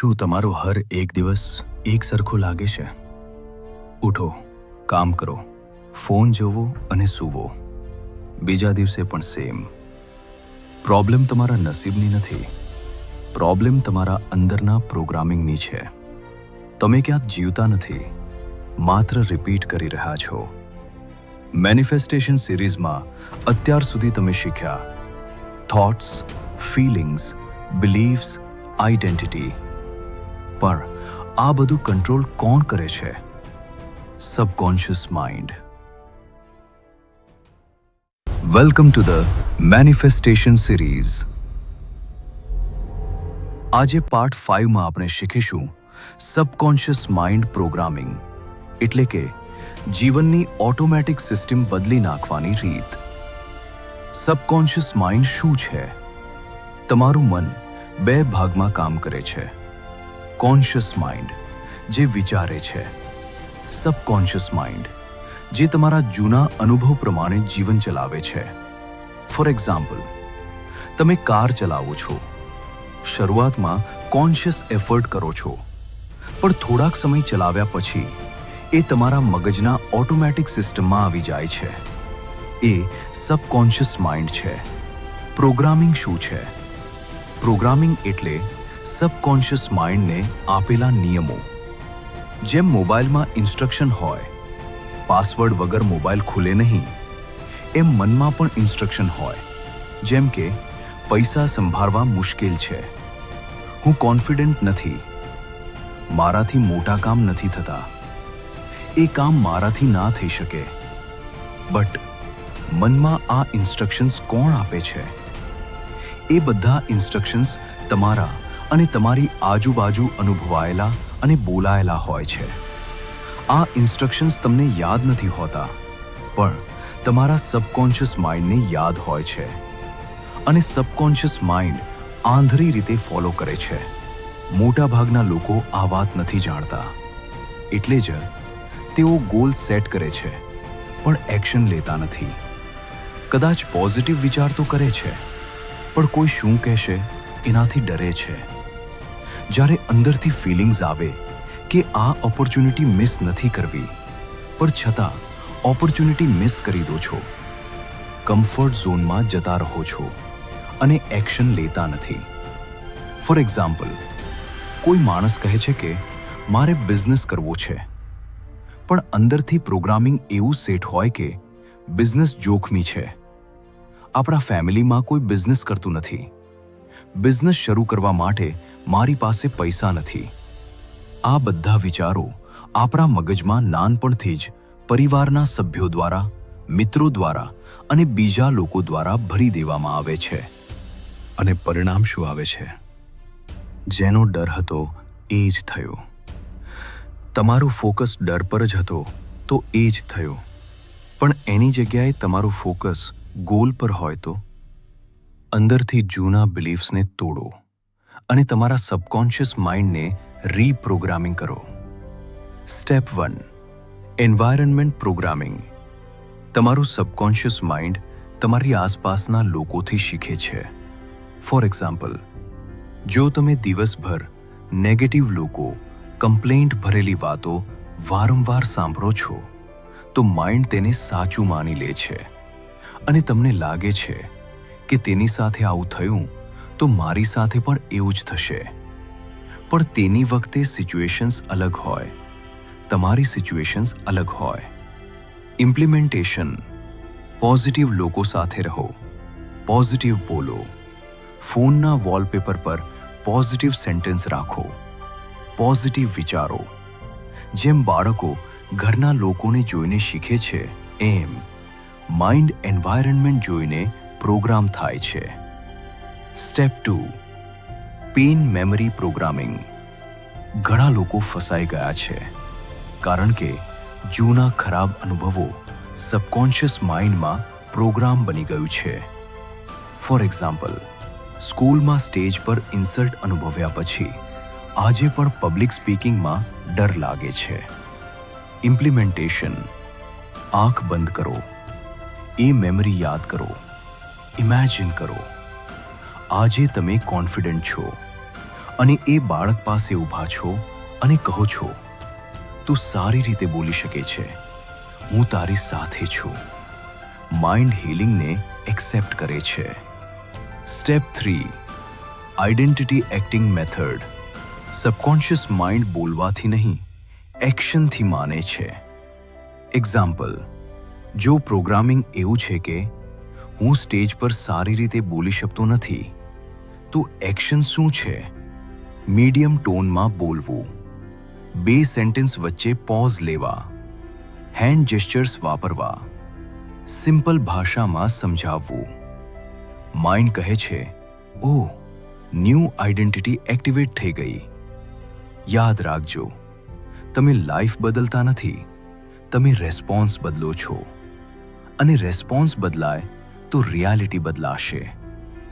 શું તમારો હર એક દિવસ એક સરખો લાગે છે? ઉઠો, કામ કરો, ફોન જોવો અને સૂવો. બીજા દિવસે પણ સેમ પ્રોબ્લેમ તમારા નસીબની નથી. પ્રોબ્લેમ તમારા અંદરના પ્રોગ્રામિંગની છે. તમે ક્યાંક જીવતા નથી. માત્ર રિપીટ કરી રહ્યા છો. મેનિફેસ્ટેશન સિરીઝમાં અત્યાર સુધી તમે શીખ્યા. થોટ્સ ફિલિંગ્સ બિલીફ્સ આઈડેન્ટિટી પણ આ બધું કંટ્રોલ કોણ કરે છે? Subconscious mind welcome to the manifestation series આજે પાર્ટ ફાઇવમાં આપણે શીખીશું સબકોન્શિયસ માઇન્ડ પ્રોગ્રામિંગ એટલે કે જીવનની ઓટોમેટિક સિસ્ટમ બદલી નાખવાની રીત. સબકોન્શિયસ માઇન્ડ શું છે? તમારું મન બે ભાગમાં કામ કરે છે. કોન્શિયસ માઇન્ડ જે વિચારે છે. સબકોન્શિયસ માઇન્ડ જે તમારા જૂના અનુભવ પ્રમાણે જીવન ચલાવે છે. ફોર એક્ઝામ્પલ તમે કાર ચલાવો છો. શરૂઆતમાં કોન્શિયસ એફર્ટ કરો છો. પણ થોડાક સમય ચલાવ્યા પછી, એ તમારા મગજના ઓટોમેટિક સિસ્ટમમાં આવી જાય છે. એ સબકોન્શિયસ માઇન્ડ છે. પ્રોગ્રામિંગ શું છે? પ્રોગ્રામિંગ એટલે સબકોન્શિયસ માઇન્ડને આપેલા નિયમો. જેમ મોબાઈલમાં ઇન્સ્ટ્રક્શન હોય, પાસવર્ડ વગર મોબાઈલ ખુલે નહીં, એમ મનમાં પણ ઇન્સ્ટ્રક્શન હોય, જેમ કે પૈસા સંભાળવા મુશ્કેલ છે. હું કોન્ફિડન્ટ નથી. મારાથી મોટા કામ નથી થતા. એ કામ મારાથી ના થઈ શકે. બટ મનમાં આ ઇન્સ્ટ્રક્શન્સ કોણ આપે છે? એ બધા ઇન્સ્ટ્રક્શન્સ તમારા અને તમારી આજુબાજુ અનુભવાયેલા અને બોલાયેલા હોય છે. આ ઇન્સ્ટ્રક્શન્સ તમને યાદ નથી હોતા, પણ તમારા સબકોન્શિયસ માઇન્ડને યાદ હોય છે. અને સબકોન્શિયસ માઇન્ડ આંધળી રીતે ફોલો કરે છે. મોટાભાગના લોકો આ વાત નથી જાણતા. એટલે જ તેઓ ગોલ સેટ કરે છે, પણ એક્શન લેતા નથી. કદાચ પોઝિટિવ વિચાર તો કરે છે, પણ કોઈ શું કહેશે એનાથી ડરે છે. જ્યારે અંદરથી ફિલિંગ્સ આવે કે આ ઓપોર્ચ્યુનિટી મિસ નથી કરવી પણ છતાં ઓપોર્ચ્યુનિટી મિસ કરી દો છો. કમ્ફર્ટ ઝોનમાં જતા રહો છો અને એક્શન લેતા નથી. ફોર એક્ઝામ્પલ કોઈ માણસ કહે છે કે, મારે બિઝનેસ કરવો છે. પણ અંદરથી પ્રોગ્રામિંગ એવું સેટ હોય કે બિઝનેસ જોખમી છે. આપણા ફેમિલીમાં કોઈ બિઝનેસ કરતું નથી. બિઝનેસ શરૂ કરવા માટે મારી પાસે પૈસા નથી. આ બધા વિચારો આપણા મગજમાં નાનપણથી જ પરિવારના સભ્યો દ્વારા, મિત્રો દ્વારા અને બીજા લોકો દ્વારા ભરી દેવામાં આવે છે. અને પરિણામ શું આવે છે? જેનો ડર હતો એ જ થયો. તમારું ફોકસ ડર પર જ હતો તો એ જ થયો. પણ એની જગ્યાએ તમારું ફોકસ ગોલ પર હોય તો? અંદરથી જૂના બિલીફ્સને તોડો. અને તમારા સબકોન્શિયસ માઇન્ડને રીપ્રોગ્રામિંગ કરો. સ્ટેપ વન એન્વાયરનમેન્ટ પ્રોગ્રામિંગ તમારું સબકોન્શિયસ માઇન્ડ તમારી આસપાસના લોકોથી શીખે છે. ફોર એક્ઝામ્પલ જો તમે દિવસભર નેગેટિવ લોકો કમ્પ્લેન્ટ ભરેલી વાતો વારંવાર સાંભળો છો, તો માઇન્ડ તેને સાચું માની લે છે. અને તમને લાગે છે કે તેની સાથે આવું થયું તો મારી સાથે પણ એવું જ થશે. પણ તેની વખતે સિચ્યુએશન્સ અલગ હોય. તમારી સિચ્યુએશન્સ અલગ હોય. ઇમ્પ્લિમેન્ટેશન પોઝિટિવ લોકો સાથે રહો. પોઝિટિવ બોલો. ફોનના વોલપેપર પર પોઝિટિવ સેન્ટેન્સ રાખો. પોઝિટિવ વિચારો. જેમ બાળકો ઘરના લોકોને જોઈને શીખે છે, એમ. માઇન્ડ એન્વાયરનમેન્ટ જોઈને પ્રોગ્રામ થાય છે. Step two pain memory programming ઘણા લોકો ફસાઈ ગયા છે, કારણ કે જૂના ખરાબ અનુભવો સબકોન્શિયસ માઇન્ડમાં પ્રોગ્રામ બની ગયું છે. ફોર એક્ઝામ્પલ સ્કૂલમાં સ્ટેજ પર ઇન્સલ્ટ અનુભવ્યા પછી આજે પણ પબ્લિક સ્પીકિંગમાં ડર લાગે છે. ઇમ્પ્લિમેન્ટેશન આંખ બંધ કરો. એ મેમરી યાદ કરો. ઇમેજિન કરો. આજે તમે કોન્ફિડન્ટ છો અને એ બાળક પાસે ઊભા છો અને કહો છો, તું સારી રીતે બોલી શકે છે. હું તારી સાથે છું. માઇન્ડ હીલિંગને એક્સેપ્ટ કરે છે. Step three identity acting method subconscious mind બોલવાથી નહીં એક્શનથી માને છે. એક્ઝામ્પલ જો પ્રોગ્રામિંગ એવું છે કે હું સ્ટેજ પર સારી રીતે બોલી શકતો નથી તો એક્શન શું છે? મીડિયમ ટોનમાં બોલવું. બે સેન્ટેન્સ વચ્ચે પોઝ લેવા. હેન્ડ જેસ્ચર્સ વાપરવા. સિમ્પલ ભાષામાં સમજાવવું. માઇન્ડ કહે છે ઓ ન્યૂ આઈડેન્ટિટી એક્ટિવેટ થઈ ગઈ. યાદ રાખજો, તમે લાઈફ બદલતા નથી. તમે રેસ્પોન્સ બદલો છો. અને રેસ્પોન્સ બદલાય તો રિયાલિટી બદલાશે.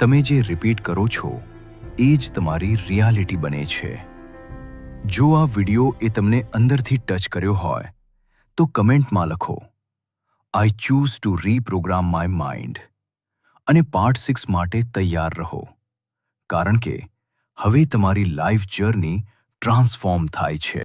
તમે જે રિપીટ કરો છો, એ જ તમારી રિયાલિટી બને છે. જો આ વિડિયો એ તમને અંદરથી ટચ કર્યો હોય, તો કમેન્ટમાં લખો I choose to reprogram my mind અને પાર્ટ સિક્સ માટે તૈયાર રહો, કારણ કે હવે તમારી લાઈફ જર્ની ટ્રાન્સફોર્મ થાય છે.